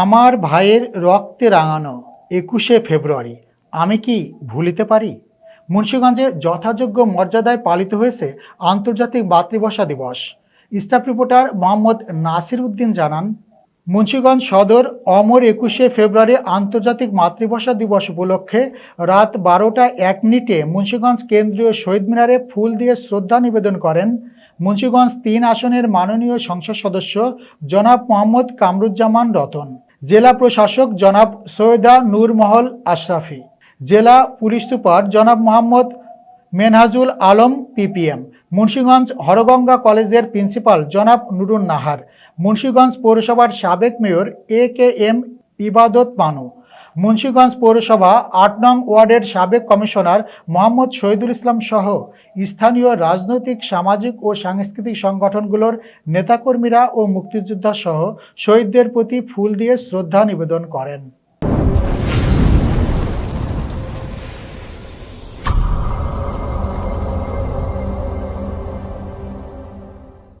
আমার ভাইয়ের রক্তে রাঙানো একুশে ফেব্রুয়ারি, আমি কি ভুলিতে পারি? মুন্সীগঞ্জে যথাযোগ্য মর্যাদায় পালিত হয়েছে আন্তর্জাতিক মাতৃভাষা দিবস। স্টাফ রিপোর্টার মোহাম্মদ নাসির উদ্দিন জানান মুন্সিগঞ্জ সদর অমর একুশে ফেব্রুয়ারি আন্তর্জাতিক মাতৃভাষা দিবস উপলক্ষে রাত বারোটা এক মিনিটে মুন্সিগঞ্জ কেন্দ্রীয় শহীদ মিনারে ফুল দিয়ে শ্রদ্ধা নিবেদন করেন মুন্সিগঞ্জ তিন আসনের মাননীয় সংসদ সদস্য জনাব মোহাম্মদ কামরুজ্জামান রতন, জেলা প্রশাসক জনাব সৈয়দা নূরমহল আশরাফি, জেলা পুলিশ সুপার জনাব মোহাম্মদ মেনহাজুল আলম পিপিএম মুন্সিগঞ্জ হরগঙ্গা কলেজের প্রিন্সিপাল জনাব নুরুন নাহার, মুন্সিগঞ্জ পৌরসভার সাবেক মেয়র এ কে এম ইবাদত মানু, মুন্সিগঞ্জ পৌরসভা আট নং ওয়ার্ডের সাবেক কমিশনার মোহাম্মদ শহীদুল ইসলাম সহ স্থানীয় রাজনৈতিক, সামাজিক ও সাংস্কৃতিক সংগঠনগুলোর নেতাকর্মীরা ও মুক্তিযোদ্ধা সহ শহীদদের প্রতি ফুল দিয়ে শ্রদ্ধা নিবেদন করেন।